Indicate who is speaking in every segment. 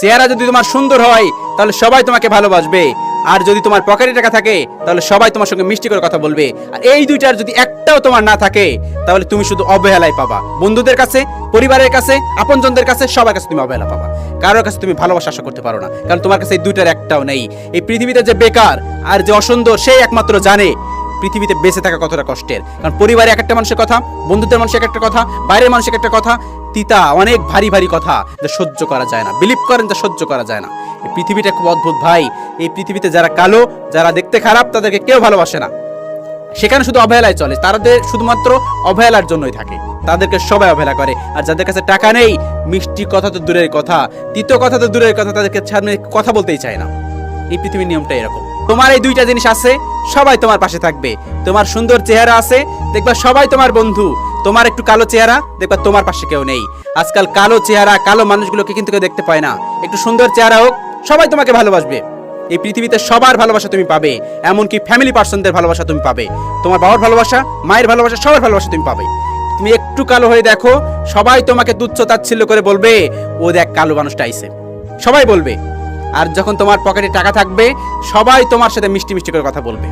Speaker 1: চেহারা যদি তোমার সুন্দর হয়, তাহলে সবাই তোমাকে ভালোবাসবে। আর যদি তোমার পকেটে টাকা থাকে, তাহলে সবাই তোমার সঙ্গে মিষ্টি করে কথা বলবে। আর এই দুইটার যদি একটাও তোমার না থাকে, তাহলে তুমি শুধু অবহেলায় পাবা। বন্ধুদের কাছে, পরিবারের কাছে, আপনজনদের কাছে, সবার কাছে তুমি অবহেলা পাবা। কারোর কাছে তুমি ভালোবাসা আশা করতে পারো না। কারণ তোমার কাছে এই দুইটার একটাও নেই। এই পৃথিবীতে যে বেকার আর যে অসুন্দর, সেই একমাত্র জানে পৃথিবীতে বেঁচে থাকা কতটা কষ্টের। কারণ পরিবারে এক একটা মানুষের কথা, বন্ধুদের মানুষের এক একটা কথা, বাইরের মানুষের এক একটা কথা তিতা অনেক ভারী ভারী কথা যা সহ্য করা যায় না। বিলিভ করেন যা সহ্য করা যায় না। এই পৃথিবীটা খুব অদ্ভুত ভাই। এই পৃথিবীতে যারা কালো, যারা দেখতে খারাপ, তাদেরকে কেউ ভালোবাসে না। সেখানে শুধু অবহেলায় চলে। তাদের শুধুমাত্র অবহেলার জন্যই থাকে। তাদেরকে সবাই অবহেলা করে। আর যাদের কাছে টাকা নেই, মিষ্টি কথা তো দূরের কথা, তিতো কথা তো দূরের কথা, তাদেরকে সামনে কথা বলতেই চায় না। এই পৃথিবীর নিয়মটা এরকম। তোমার এই দুইটা জিনিস আছে, সবাই তোমার পাশে থাকবে। তোমার সুন্দর চেহারা আছে, দেখবা সবাই তোমার বন্ধু। তোমার একটু কালো চেহারা, দেখবা তোমার পাশে কেউ নেই। আজকাল কালো চেহারা, কালো মানুষগুলোকে কিন্তু কেউ দেখতে পায় না। একটু সুন্দর চেহারা হোক, সবাই তোমাকে ভালোবাসবে। এই পৃথিবীতে সবার ভালোবাসা তুমি পাবে, এমনকি ফ্যামিলি পার্সনদের ভালোবাসা তুমি পাবে। তোমার বাবার ভালোবাসা, মায়ের ভালোবাসা, সবার ভালোবাসা তুমি পাবে। তুমি একটু কালো হয়ে দেখো, সবাই তোমাকে তুচ্ছ তাচ্ছিল্য করে বলবে, ও দেখ, কালো মানুষটা আইছে। সবাই বলবে। আর যখন তোমার পকেটে টাকা থাকবে, সবাই তোমার সাথে মিষ্টি মিষ্টি করে কথা বলবে।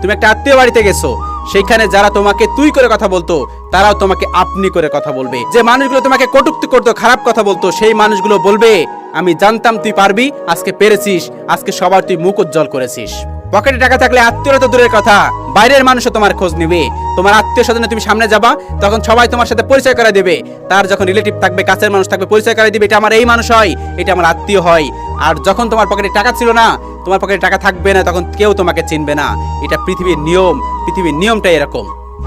Speaker 1: তুমি একটা আত্মীয় বাড়িতে গেছো সেইখানে যারা তোমাকে তুই করে কথা বলতো, তারাও তোমাকে আপনি করে কথা বলবে। যে মানুষগুলো তোমাকে কটুক্তি করতো, খারাপ কথা বলতো, সেই মানুষগুলো বলবে, আমি জানতাম তুই পারবি, আজকে পেরেছিস, আজকে সবার তুই মুখ উজ্জ্বল করেছিস। পকেটে টাকা থাকলে আত্মীয়তা দূরের কথা, বাইরের মানুষও তোমার খোঁজ নেবে। তোমার আত্মীয় স্বজনে তুমি সামনে যাবা, তখন সবাই তোমার সাথে পরিচয় করে দেবে। তার যখন রিলেটিভ থাকবে, কাছের মানুষ থাকবে, পরিচয় করে দিবে, এটা আমার এই মানুষ হয়, এটা আমার আত্মীয় হয়। আর যখন তোমার পকেটে টাকা ছিল না তোমার পকেটে টাকা থাকবে না, তখন কেউ তোমাকে চিনবে না। এটা পৃথিবীর নিয়ম, পৃথিবীর নিয়মটা এরকম।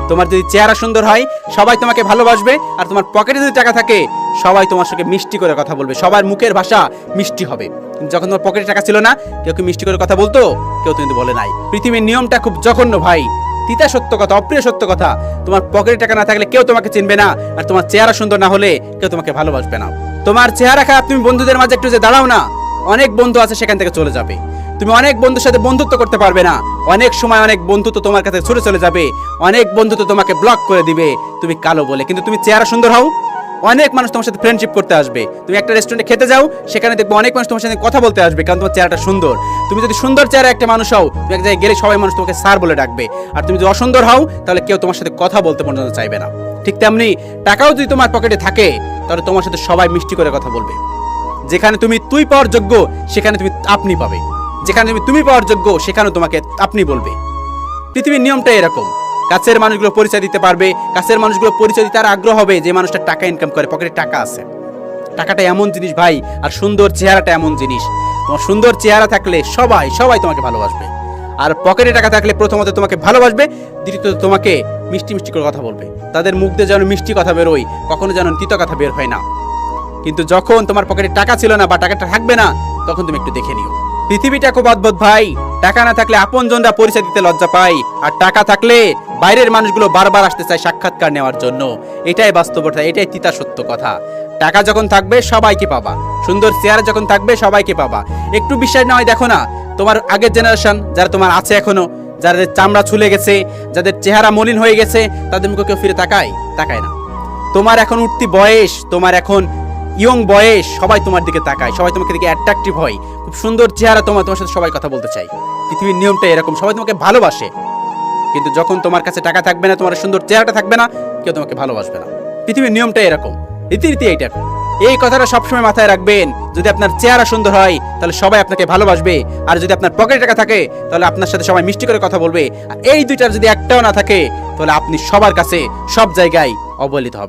Speaker 1: তোমার যদি চেহারা সুন্দর হয়, সবাই তোমাকে ভালোবাসবে, আর তোমার পকেটে যদি টাকা থাকে, সবাই তোমার সঙ্গে মিষ্টি করে কথা বলবে। সবার মুখের ভাষা মিষ্টি হবে। যখন তোমার পকেটে টাকা ছিল না, কেউ কি মিষ্টি করে কথা বলতো? কেউ কিন্তু বলে নাই। পৃথিবীর নিয়মটা খুব জঘন্য ভাই। তিতা সত্য কথা, অপ্রিয় সত্য কথা। তোমার পকেটে টাকা না থাকলে কেউ তোমাকে চিনবে না, আর তোমার চেহারা সুন্দর না হলে কেউ তোমাকে ভালোবাসবে না। তোমার চেহারা খারাপ, তুমি বন্ধুদের মাঝে একটু যে দাঁড়াও না, অনেক বন্ধু আছে সেখান থেকে চলে যাবে। তুমি অনেক বন্ধুর সাথে বন্ধুত্ব করতে পারবে না। অনেক সময় অনেক বন্ধুত্ব তোমার কাছে ছুটে চলে যাবে। অনেক বন্ধুত্ব তোমাকে ব্লক করে দিবে। তুমি কালো বলে। কিন্তু তুমি চেহারা সুন্দর হও। অনেক মানুষ তোমার সাথে ফ্রেন্ডশিপ করতে আসবে। তুমি একটা রেস্টুরেন্টে খেতে যাও, সেখানে দেখব অনেক মানুষ তোমার সাথে কথা বলতে আসবে কারণ তোমার চেহারাটা সুন্দর। তুমি যদি সুন্দর চেহারা একটা মানুষ হও, তুমি এক জায়গায় গেলে সবাই মানুষ তোমাকে স্যার বলে ডাকবে। আর তুমি যদি অসুন্দর হও, তাহলে কেউ তোমার সাথে কথা বলতে পর্যন্ত চাইবে না। ঠিক তেমনি টাকাও যদি তোমার পকেটে থাকে, তাহলে তোমার সাথে সবাই মিষ্টি করে কথা বলবে। যেখানে তুমি তুই পাওয়ার যোগ্য, সেখানে তুমি আপনি পাবে। যেখানে তুমি পাওয়ার যোগ্য সেখানে তোমাকে আপনি বলবে। পৃথিবীর নিয়মটা এরকম। কাছের মানুষগুলো পরিচয় দিতে পারবে, কাছের মানুষগুলো পরিচয় দিতে আর আগ্রহ হবে যে মানুষটা টাকা ইনকাম করে, পকেটে টাকা আছে। টাকাটা এমন জিনিস ভাই, আর সুন্দর চেহারাটা এমন জিনিস। তোমার সুন্দর চেহারা থাকলে সবাই সবাই তোমাকে ভালোবাসবে। আর পকেটে টাকা থাকলে প্রথমত তোমাকে ভালোবাসবে, দ্বিতীয়ত তোমাকে মিষ্টি মিষ্টি করে কথা বলবে। তাদের মুখ দিয়ে যেন মিষ্টি কথা বেরোয়, কখনো যেন তিতো কথা বের হয় না। কিন্তু যখন তোমার পকেটে টাকা ছিল না বা টাকাটা থাকবে না, তখন তুমি একটু দেখে নিও। পৃথিবীটা খুব অদ্ভুত ভাই। টাকা না থাকলে আপনজনরা পরিচয় দিতে লজ্জা পায়। আর টাকা থাকলে বাইরের মানুষগুলো বারবার আসতে চায় সাক্ষাৎকার নেওয়ার জন্য। এটাই বাস্তবতা, এটাই তিতা সত্য কথা। টাকা যখন থাকবে, সবাইকে পাবা। সুন্দর চেয়ার যখন থাকবে, সবাইকে পাবা। একটু বিশ্বাস না হয়, দেখো না, তোমার আগের জেনারেশন যারা তোমার আছে এখনও, যাদের চামড়া ছুলে গেছে, যাদের চেহারা মলিন হয়ে গেছে, তাদের মুখে কেউ ফিরে তাকায় তাকায় না। তোমার এখন উঠতি বয়স, তোমার এখন ইয়ং বয়স সবাই তোমার দিকে তাকায়, সবাই তোমাকে দিকে অ্যাট্রাকটিভ হয়। খুব সুন্দর চেহারা তোমার তোমার সাথে সবাই কথা বলতে চাই পৃথিবীর নিয়মটা এরকম, সবাই তোমাকে ভালোবাসে। কিন্তু যখন তোমার কাছে টাকা থাকবে না, তোমার সুন্দর চেহারাটা থাকবে না, কেউ তোমাকে ভালোবাসবে না। পৃথিবীর নিয়মটা এরকম রীতিরীতি এইটা। এই কথাটা সবসময় মাথায় রাখবেন, যদি আপনার চেহারা সুন্দর হয়, তাহলে সবাই আপনাকে ভালোবাসবে। আর যদি আপনার পকেটে টাকা থাকে, তাহলে আপনার সাথে সবাই মিষ্টি করে কথা বলবে। আর এই দুইটার যদি একটাও না থাকে, তাহলে আপনি সবার কাছে সব জায়গায় অবহেলিত হবে